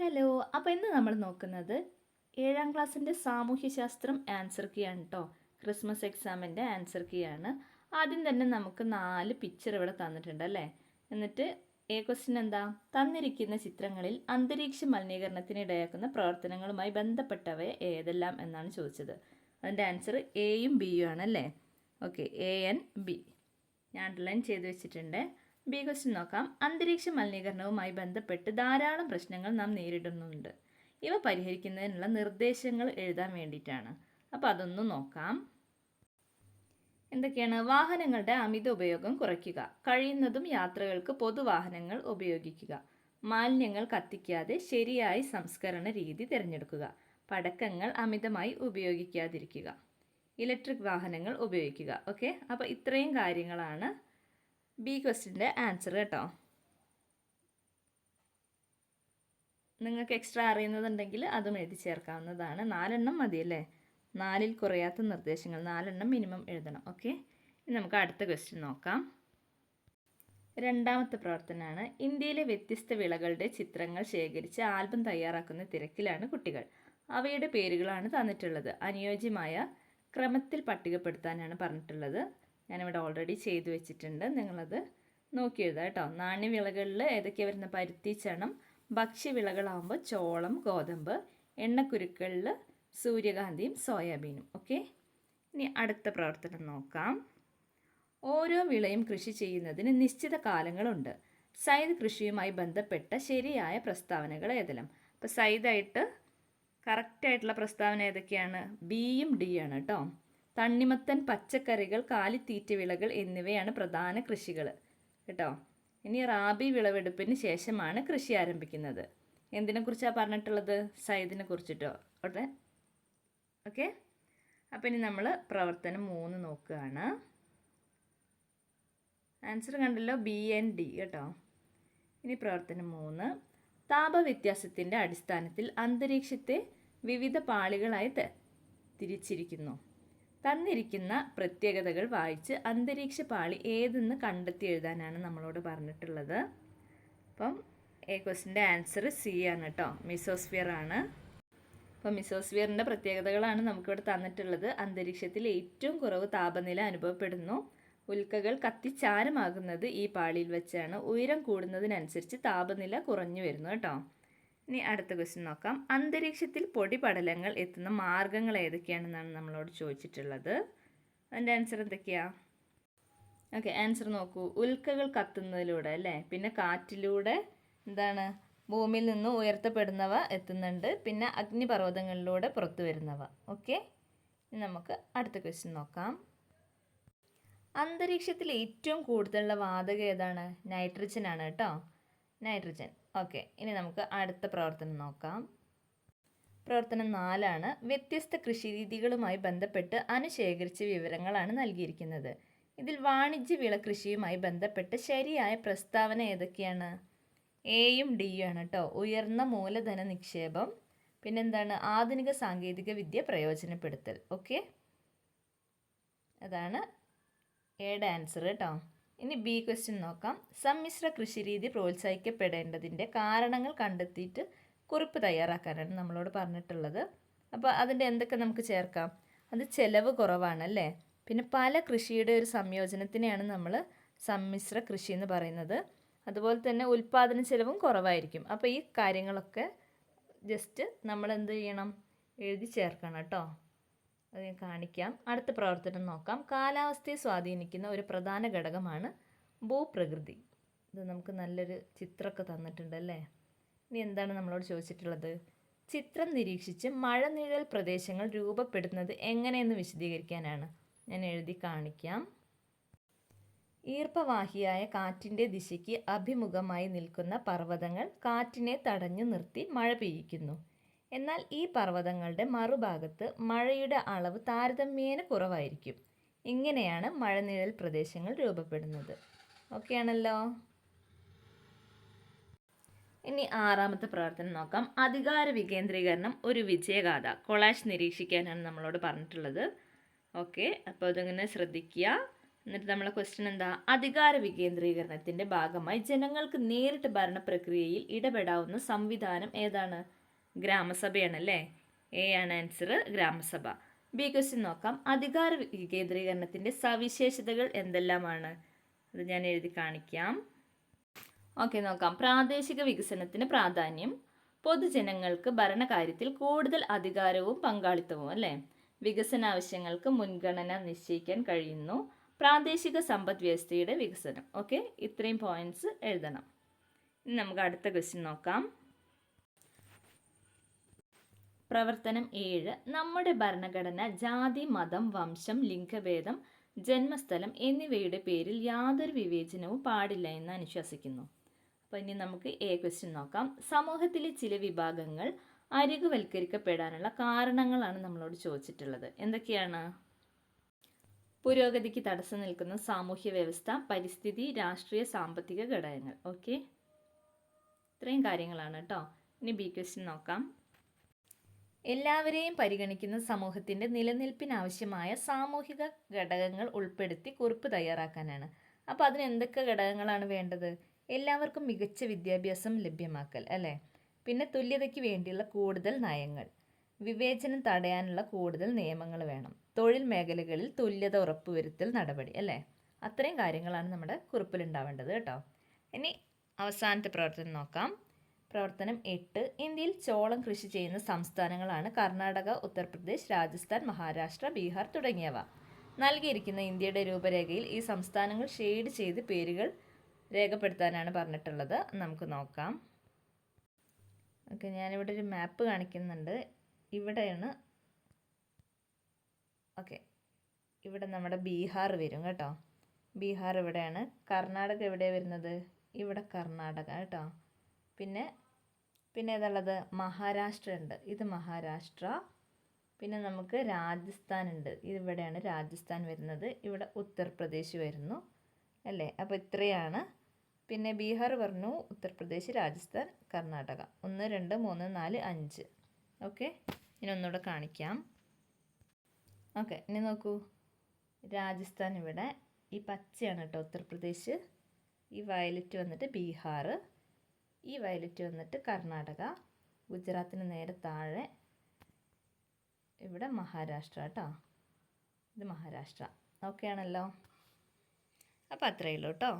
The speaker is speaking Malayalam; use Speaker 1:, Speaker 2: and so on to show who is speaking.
Speaker 1: ഹലോ അപ്പോൾ ഇന്ന് നമ്മൾ നോക്കുന്നത് ഏഴാം ക്ലാസ്സിന്റെ സാമൂഹ്യശാസ്ത്രം ആൻസർ കീ ആണ് കേട്ടോ ക്രിസ്മസ് എക്സാമിന്റെ ആൻസർ കീ ആണ്. ആദ്യം തന്നെ നമുക്ക് നാല് പിക്ചർ ഇവിടെ തന്നിട്ടുണ്ട് അല്ലേ? എന്നിട്ട് എ ക്വസ്റ്റ്യൻ എന്താ? തന്നിരിക്കുന്ന ചിത്രങ്ങളിൽ അന്തരീക്ഷ മലിനീകരണത്തിന് ഇടയാക്കുന്ന പ്രവർത്തനങ്ങളുമായി ബന്ധപ്പെട്ടവ ഏതെല്ലാം എന്നാണ് ചോദിച്ചത്. അതിന്റെ ആൻസർ എയും ബിയും ആണല്ലേ ഓക്കെ എ എൻ ബി ഞാൻ അണ്ടർലൈൻ ചെയ്ത് വെച്ചിട്ടുണ്ട്. ബി ക്വസ്റ്റ്യൻ നോക്കാം. അന്തരീക്ഷ മലിനീകരണവുമായി ബന്ധപ്പെട്ട് ധാരാളം പ്രശ്നങ്ങൾ നാം നേരിടുന്നുണ്ട്. ഇവ പരിഹരിക്കുന്നതിനുള്ള നിർദ്ദേശങ്ങൾ എഴുതാൻ വേണ്ടിയിട്ടാണ്. അപ്പോൾ അതൊന്ന് നോക്കാം. എന്തൊക്കെയാണ്? വാഹനങ്ങളുടെ അമിത ഉപയോഗം കുറയ്ക്കുക. കഴിയുന്നതും യാത്രകൾക്ക് പൊതുവാഹനങ്ങൾ ഉപയോഗിക്കുക. മാലിന്യങ്ങൾ കത്തിക്കാതെ ശരിയായി സംസ്കരണ രീതി തിരഞ്ഞെടുക്കുക. പടക്കങ്ങൾ അമിതമായി ഉപയോഗിക്കാതിരിക്കുക. ഇലക്ട്രിക് വാഹനങ്ങൾ ഉപയോഗിക്കുക. ഓക്കെ? അപ്പോൾ ഇത്രയും കാര്യങ്ങളാണ് ബി ക്വസ്റ്റിന്റെ ആൻസർ കേട്ടോ. നിങ്ങൾക്ക് എക്സ്ട്രാ അറിയുന്നതുണ്ടെങ്കിൽ അതും എഴുതി ചേർക്കാവുന്നതാണ്. നാലെണ്ണം മതിയല്ലേ? നാലിൽ കുറയാത്ത നിർദ്ദേശങ്ങൾ. നാലെണ്ണം മിനിമം എഴുതണം. ഓക്കെ ഇനി നമുക്ക് അടുത്ത ക്വസ്റ്റ്യൻ നോക്കാം. രണ്ടാമത്തെ പ്രവർത്തനമാണ്. ഇന്ത്യയിലെ വ്യത്യസ്ത വിളകളുടെ ചിത്രങ്ങൾ ശേഖരിച്ച് ആൽബം തയ്യാറാക്കുന്ന തിരക്കിലാണ് കുട്ടികൾ. അവയുടെ പേരുകളാണ് തന്നിട്ടുള്ളത്. അനുയോജ്യമായ ക്രമത്തിൽ പട്ടികപ്പെടുത്താനാണ് പറഞ്ഞിട്ടുള്ളത്. ഞാനിവിടെ ഓൾറെഡി ചെയ്തു വെച്ചിട്ടുണ്ട്. നിങ്ങളത് നോക്കി എഴുതാം കേട്ടോ. നാണ്യവിളകളിൽ ഏതൊക്കെ വരുന്ന? പരുത്തി ചണം ഭക്ഷ്യവിളകളാകുമ്പോൾ ചോളം ഗോതമ്പ് എണ്ണക്കുരുക്കളിൽ സൂര്യകാന്തിയും സോയാബീനും. ഓക്കെ? ഇനി അടുത്ത പ്രവർത്തനം നോക്കാം. ഓരോ വിളയും കൃഷി ചെയ്യുന്നതിന് നിശ്ചിത കാലങ്ങളുണ്ട്. സൈദ് കൃഷിയുമായി ബന്ധപ്പെട്ട ശരിയായ പ്രസ്താവനകൾ ഏതെല്ലാം? അപ്പോൾ സൈദായിട്ട് കറക്റ്റായിട്ടുള്ള പ്രസ്താവന ഏതൊക്കെയാണ്? ബിയും ഡി ആണ് കേട്ടോ. തണ്ണിമത്തൻ പച്ചക്കറികൾ കാലിത്തീറ്റ വിളകൾ എന്നിവയാണ് പ്രധാന കൃഷികൾ. കേട്ടോ? ഇനി റാബി വിളവെടുപ്പിന് ശേഷമാണ് കൃഷി ആരംഭിക്കുന്നത്. എന്തിനെക്കുറിച്ചാണ് പറഞ്ഞിട്ടുള്ളത്? സൈദിനെ കുറിച്ചിട്ടോ? ഓട്ടെ ഓക്കെ? അപ്പം ഇനി നമ്മൾ പ്രവർത്തനം മൂന്ന് നോക്കുകയാണ്. ആൻസർ കണ്ടല്ലോ? ബി എൻ ഡി കേട്ടോ? ഇനി പ്രവർത്തനം മൂന്ന്. താപവ്യത്യാസത്തിന്റെ അടിസ്ഥാനത്തിൽ അന്തരീക്ഷത്തെ വിവിധ പാളികളായി തിരിച്ചിരിക്കുന്നു. തന്നിരിക്കുന്ന പ്രത്യേകതകൾ വായിച്ച് അന്തരീക്ഷ പാളി ഏതെന്ന് കണ്ടെത്തി എഴുതാനാണ് നമ്മളോട് പറഞ്ഞിട്ടുള്ളത്. അപ്പം എ ക്വസ്റ്റിന്റെ ആൻസർ സി ആണ് കേട്ടോ മിസോസ്ഫിയർ ആണ്. അപ്പോൾ മിസോസ്ഫിയറിന്റെ പ്രത്യേകതകളാണ് നമുക്കിവിടെ തന്നിട്ടുള്ളത്. അന്തരീക്ഷത്തിൽ ഏറ്റവും കുറവ് താപനില അനുഭവപ്പെടുന്നു. ഉൽക്കകൾ കത്തിച്ചാരമാകുന്നത് ഈ പാളിയിൽ വെച്ചാണ്. ഉയരം കൂടുന്നതിനനുസരിച്ച് താപനില കുറഞ്ഞു വരുന്നു കേട്ടോ ഇനി അടുത്ത ക്വസ്റ്റ്യൻ നോക്കാം. അന്തരീക്ഷത്തിൽ പൊടിപടലങ്ങൾ എത്തുന്ന മാർഗങ്ങൾ ഏതൊക്കെയാണെന്നാണ് നമ്മളോട് ചോദിച്ചിട്ടുള്ളത്. അതിന്റെ ആൻസർ എന്തൊക്കെയാ? ഓക്കെ ആൻസർ നോക്കൂ. ഉൽക്കകൾ കത്തുന്നതിലൂടെ അല്ലേ? പിന്നെ കാറ്റിലൂടെ എന്താണ്? ഭൂമിയിൽ നിന്ന് ഉയർത്തപ്പെടുന്നവ എത്തുന്നുണ്ട്. പിന്നെ അഗ്നിപർവതങ്ങളിലൂടെ പുറത്തു വരുന്നവ. ഓക്കെ നമുക്ക് അടുത്ത ക്വസ്റ്റ്യൻ നോക്കാം. അന്തരീക്ഷത്തിൽ ഏറ്റവും കൂടുതലുള്ള വാതകം ഏതാണ്? നൈട്രജൻ ആണ് കേട്ടോ. നൈട്രജൻ ഓക്കെ ഇനി നമുക്ക് അടുത്ത പ്രവർത്തനം നോക്കാം. പ്രവർത്തനം നാലാണ്. വ്യത്യസ്ത കൃഷിരീതികളുമായി ബന്ധപ്പെട്ട് അനുശേഖരിച്ച വിവരങ്ങളാണ് നൽകിയിരിക്കുന്നത്. ഇതിൽ വാണിജ്യ വിള കൃഷിയുമായി ബന്ധപ്പെട്ട് ശരിയായ പ്രസ്താവന ഏതൊക്കെയാണ്? എയും ഡിയും ആണ് കേട്ടോ ഉയർന്ന മൂലധന നിക്ഷേപം പിന്നെന്താണ്? ആധുനിക സാങ്കേതിക വിദ്യ പ്രയോജനപ്പെടുത്തൽ. ഓക്കെ? അതാണ് എയുടെ ആൻസർ കേട്ടോ ഇനി ബി ക്വസ്റ്റ്യൻ നോക്കാം. സമ്മിശ്ര കൃഷിരീതി പ്രോത്സാഹിക്കപ്പെടേണ്ടതിന്റെ കാരണങ്ങൾ കണ്ടെത്തിയിട്ട് കുറിപ്പ് തയ്യാറാക്കാനാണ് നമ്മളോട് പറഞ്ഞിട്ടുള്ളത്. അപ്പോൾ അതിന്റെ എന്തൊക്കെ നമുക്ക് ചേർക്കാം? അത് ചിലവ് കുറവാണ് അല്ലേ? പിന്നെ പല കൃഷിയുടെ ഒരു സംയോജനത്തിനെയാണ് നമ്മൾ സമ്മിശ്ര കൃഷി എന്ന് പറയുന്നത്. അതുപോലെ തന്നെ ഉൽപ്പാദന ചിലവും കുറവായിരിക്കും. അപ്പോൾ ഈ കാര്യങ്ങളൊക്കെ ജസ്റ്റ് നമ്മൾ എന്ത് ചെയ്യണം? എഴുതി ചേർക്കണം കേട്ടോ. അത് ഞാൻ കാണിക്കാം. അടുത്ത പ്രവർത്തനം നോക്കാം. കാലാവസ്ഥയെ സ്വാധീനിക്കുന്ന ഒരു പ്രധാന ഘടകമാണ് ഭൂപ്രകൃതി. ഇത് നമുക്ക് നല്ലൊരു ചിത്രമൊക്കെ തന്നിട്ടുണ്ട് അല്ലേ? ഇനി എന്താണ് നമ്മളോട് ചോദിച്ചിട്ടുള്ളത്? ചിത്രം നിരീക്ഷിച്ച് മഴനിഴൽ പ്രദേശങ്ങൾ രൂപപ്പെടുന്നത് എങ്ങനെയെന്ന് വിശദീകരിക്കാനാണ്. ഞാൻ എഴുതി കാണിക്കാം. ഈർപ്പവാഹിയായ കാറ്റിന്റെ ദിശയ്ക്ക് അഭിമുഖമായി നിൽക്കുന്ന പർവതങ്ങൾ കാറ്റിനെ തടഞ്ഞു നിർത്തി മഴ പെയ്യിക്കുന്നു. എന്നാൽ ഈ പർവതങ്ങളുടെ മറുഭാഗത്ത് മഴയുടെ അളവ് താരതമ്യേന കുറവായിരിക്കും. ഇങ്ങനെയാണ് മഴനിഴൽ പ്രദേശങ്ങൾ രൂപപ്പെടുന്നത്. ഓക്കെ ആണല്ലോ ഇനി ആറാമത്തെ പ്രവർത്തനം നോക്കാം. അധികാര വികേന്ദ്രീകരണം ഒരു വിജയഗാഥ. കൊളാഷ് നിരീക്ഷിക്കാനാണ് നമ്മളോട് പറഞ്ഞിട്ടുള്ളത്. ഓക്കെ അപ്പോൾ അതിങ്ങനെ ശ്രദ്ധിക്കുക. എന്നിട്ട് നമ്മളെ ക്വസ്റ്റ്യൻ എന്താ? അധികാര വികേന്ദ്രീകരണത്തിന്റെ ഭാഗമായി ജനങ്ങൾക്ക് നേരിട്ട് ഭരണ പ്രക്രിയയിൽ ഇടപെടാവുന്ന സംവിധാനം ഏതാണ്? ഗ്രാമസഭയാണ് അല്ലേ എ ആണ് ആൻസർ ഗ്രാമസഭ. ബി ക്വസ്റ്റ്യൻ നോക്കാം. അധികാര വികേന്ദ്രീകരണത്തിന്റെ സവിശേഷതകൾ എന്തെല്ലാമാണ്? അത് ഞാൻ എഴുതി കാണിക്കാം. ഓക്കെ നോക്കാം. പ്രാദേശിക വികസനത്തിന് പ്രാധാന്യം. പൊതുജനങ്ങൾക്ക് ഭരണകാര്യത്തിൽ കൂടുതൽ അധികാരവും പങ്കാളിത്തവും അല്ലേ? വികസന ആവശ്യങ്ങൾക്ക് മുൻഗണന നിശ്ചയിക്കാൻ കഴിയുന്നു. പ്രാദേശിക സമ്പദ് വ്യവസ്ഥയുടെ വികസനം. ഓക്കെ ഇത്രയും പോയിന്റ്സ് എഴുതണം. ഇനി നമുക്ക് അടുത്ത ക്വസ്റ്റ്യൻ നോക്കാം. പ്രവർത്തനം ഏഴ് നമ്മുടെ ഭരണഘടന ജാതി മതം വംശം ലിംഗഭേദം ജന്മസ്ഥലം എന്നിവയുടെ പേരിൽ യാതൊരു വിവേചനവും പാടില്ല എന്ന് അനുശാസിക്കുന്നു. അപ്പോൾ ഇനി നമുക്ക് എ ക്വസ്റ്റ്യൻ നോക്കാം. സമൂഹത്തിലെ ചില വിഭാഗങ്ങൾ അരികുവൽക്കരിക്കപ്പെടാനുള്ള കാരണങ്ങളാണ് നമ്മളോട് ചോദിച്ചിട്ടുള്ളത്. എന്തൊക്കെയാണ്? പുരോഗതിക്ക് തടസ്സം നിൽക്കുന്ന സാമൂഹ്യ വ്യവസ്ഥ പരിസ്ഥിതി രാഷ്ട്രീയ സാമ്പത്തിക ഘടകങ്ങൾ. ഓക്കെ ഇത്രയും കാര്യങ്ങളാണ് കേട്ടോ ഇനി ബി ക്വസ്റ്റ്യൻ നോക്കാം. എല്ലാവരെയും പരിഗണിക്കുന്ന സമൂഹത്തിന്റെ നിലനിൽപ്പിനാവശ്യമായ സാമൂഹിക ഘടകങ്ങൾ ഉൾപ്പെടുത്തി കുറിപ്പ് തയ്യാറാക്കാനാണ്. അപ്പോൾ അതിന് എന്തൊക്കെ ഘടകങ്ങളാണ് വേണ്ടത്? എല്ലാവർക്കും മികച്ച വിദ്യാഭ്യാസം ലഭ്യമാക്കൽ അല്ലേ? പിന്നെ തുല്യതയ്ക്ക് വേണ്ടിയുള്ള കൂടുതൽ നയങ്ങൾ. വിവേചനം തടയാനുള്ള കൂടുതൽ നിയമങ്ങൾ വേണം. തൊഴിൽ മേഖലകളിൽ തുല്യത ഉറപ്പുവരുത്തൽ നടപടി അല്ലേ? അത്രയും കാര്യങ്ങളാണ് നമ്മുടെ കുറിപ്പിലുണ്ടാവേണ്ടത് കേട്ടോ. ഇനി അവസാനത്തെ പ്രവർത്തനം നോക്കാം. പ്രവർത്തനം എട്ട്. ഇന്ത്യയിൽ ചോളം കൃഷി ചെയ്യുന്ന സംസ്ഥാനങ്ങളാണ് കർണാടക ഉത്തർപ്രദേശ് രാജസ്ഥാൻ മഹാരാഷ്ട്ര ബീഹാർ തുടങ്ങിയവ. നൽകിയിരിക്കുന്ന ഇന്ത്യയുടെ രൂപരേഖയിൽ ഈ സംസ്ഥാനങ്ങൾ ഷെയ്ഡ് ചെയ്ത് പേരുകൾ രേഖപ്പെടുത്താനാണ് പറഞ്ഞിട്ടുള്ളത്. നമുക്ക് നോക്കാം. ഓക്കെ ഞാനിവിടെ ഒരു മാപ്പ് കാണിക്കുന്നുണ്ട്. ഇവിടെയാണ്. ഓക്കെ ഇവിടെ നമ്മുടെ ബീഹാർ വരും കേട്ടോ. ബീഹാർ ഇവിടെയാണ് കർണാടക എവിടെയാണ് വരുന്നത്? ഇവിടെ കർണാടക കേട്ടോ. പിന്നെ പിന്നെ ഏതുള്ളത് മഹാരാഷ്ട്ര ഉണ്ട്. ഇത് മഹാരാഷ്ട്ര. പിന്നെ നമുക്ക് രാജസ്ഥാൻ ഉണ്ട്. ഇവിടെയാണ് രാജസ്ഥാൻ വരുന്നത്. ഇവിടെ ഉത്തർപ്രദേശ് വരുന്നു. അല്ലേ? അപ്പോൾ ഇത്രയാണ്. പിന്നെ ബീഹാർ പറഞ്ഞു ഉത്തർപ്രദേശ് രാജസ്ഥാൻ കർണാടക. ഒന്ന് രണ്ട് മൂന്ന് നാല് അഞ്ച്. ഓക്കെ? ഇനി ഒന്നുകൂടെ കാണിക്കാം. ഓക്കെ ഇനി നോക്കൂ. രാജസ്ഥാൻ ഇവിടെ. ഈ പച്ചയാണ് കേട്ടോ ഉത്തർപ്രദേശ്. ഈ വയലറ്റ് വന്നിട്ട് ബീഹാർ ഈ വയലറ്റ് വന്നിട്ട് കർണാടക ഗുജറാത്തിന് നേരെ താഴെ ഇവിടെ മഹാരാഷ്ട്ര കേട്ടോ ഇത് മഹാരാഷ്ട്ര. ഓക്കെ ആണല്ലോ. അപ്പോൾ അത്രയേ ഉള്ളൂ കേട്ടോ